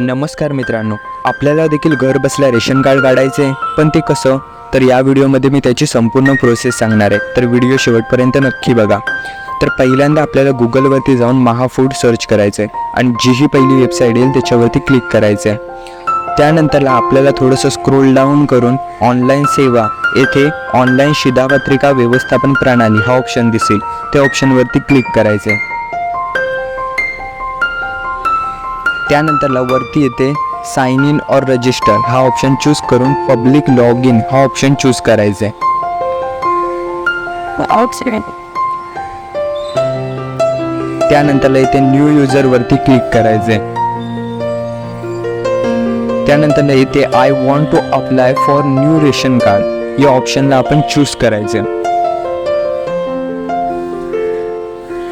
नमस्कार मित्रांनो आपल्याला देखील घर बसल्या रेशन कार्ड काढायचे आहे पण ते कसं? तर या व्हिडिओमध्ये मी त्याची संपूर्ण प्रोसेस सांगणार आहे. तर व्हिडिओ शेवटपर्यंत नक्की बघा. तर पहिल्यांदा आपल्याला गुगलवरती जाऊन महाफूड सर्च करायचं आहे आणि जी ही पहिली वेबसाईट येईल त्याच्यावरती क्लिक करायचं आहे त्यानंतरला आपल्याला थोडंसं स्क्रोल डाऊन करून ऑनलाईन सेवा येथे ऑनलाईन शिधापत्रिका व्यवस्थापन प्रणाली हा ऑप्शन दिसेल. त्या ऑप्शनवरती क्लिक करायचं आहे त्यानंतरला वरती येते साइन इन और रजिस्टर हा ऑप्शन चूज करून पब्लिक लॉग इन हा ऑप्शन चूज करायचा आहे. त्यानंतरला इथे न्यू युजर वरती क्लिक करायचे त्यानंतर इथे I want to apply for new ration card या ऑप्शनला आपण चूज करायचे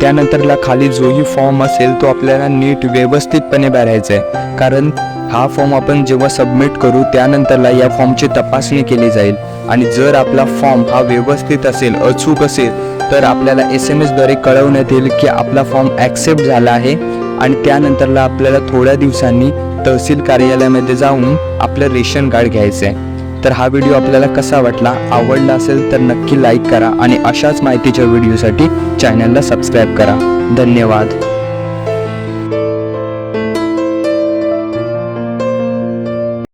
त्यानंतरला खाली जोही फॉर्म असेल तो आपल्याला नीट व्यवस्थितपणे भरायचा आहे. कारण हा फॉर्म आपण जेव्हा सबमिट करू त्यानंतरला या फॉर्मची तपासणी केली जाईल. आणि जर आपला फॉर्म हा व्यवस्थित असेल अचूक असेल तर आपल्याला एस एम एसद्वारे कळवण्यात येईल की आपला फॉर्म ॲक्सेप्ट झाला आहे. आणि त्यानंतरला आपल्याला थोड्या दिवसांनी तहसील कार्यालयामध्ये जाऊन आपलं रेशन कार्ड घ्यायचं आहे. तर हा व्हिडिओ आपल्याला कसा वाटला आवडला असेल तर नक्की लाईक करा आणि अशाच माहितीच्या व्हिडिओसाठी चॅनलला सबस्क्राईब करा. धन्यवाद.